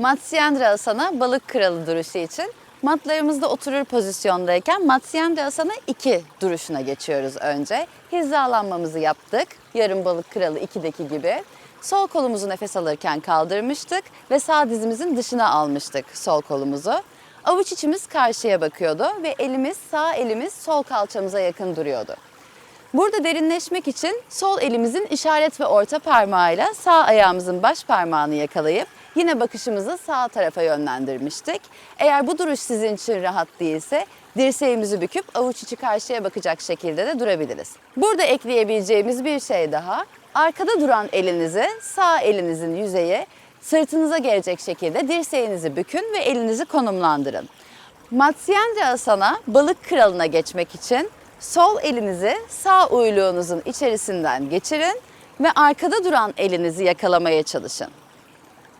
Matsyendra Asana balık kralı duruşu için matlarımızda oturur pozisyondayken Matsyendra Asana 2 duruşuna geçiyoruz önce. Hizalanmamızı yaptık. Yarım balık kralı 2'deki gibi. Sol kolumuzu nefes alırken kaldırmıştık ve sağ dizimizin dışına almıştık sol kolumuzu. Avuç içimiz karşıya bakıyordu ve elimiz sağ elimiz sol kalçamıza yakın duruyordu. Burada derinleşmek için sol elimizin işaret ve orta parmağıyla sağ ayağımızın baş parmağını yakalayıp yine bakışımızı sağ tarafa yönlendirmiştik. Eğer bu duruş sizin için rahat değilse dirseğimizi büküp avuç içi karşıya bakacak şekilde de durabiliriz. Burada ekleyebileceğimiz bir şey daha. Arkada duran elinizi sağ elinizin yüzeye sırtınıza gelecek şekilde dirseğinizi bükün ve elinizi konumlandırın. Matsyendra Asana balık kralına geçmek için sol elinizi sağ uyluğunuzun içerisinden geçirin ve arkada duran elinizi yakalamaya çalışın.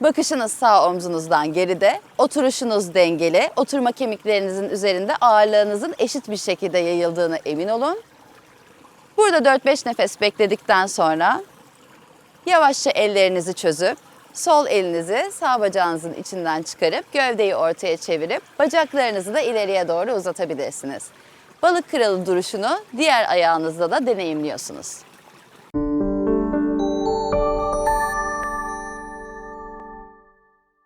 Bakışınız sağ omzunuzdan geride, oturuşunuz dengeli, oturma kemiklerinizin üzerinde ağırlığınızın eşit bir şekilde yayıldığını emin olun. Burada 4-5 nefes bekledikten sonra yavaşça ellerinizi çözüp sol elinizi sağ bacağınızın içinden çıkarıp gövdeyi ortaya çevirip bacaklarınızı da ileriye doğru uzatabilirsiniz. Balık kralı duruşunu diğer ayağınızda da deneyimliyorsunuz.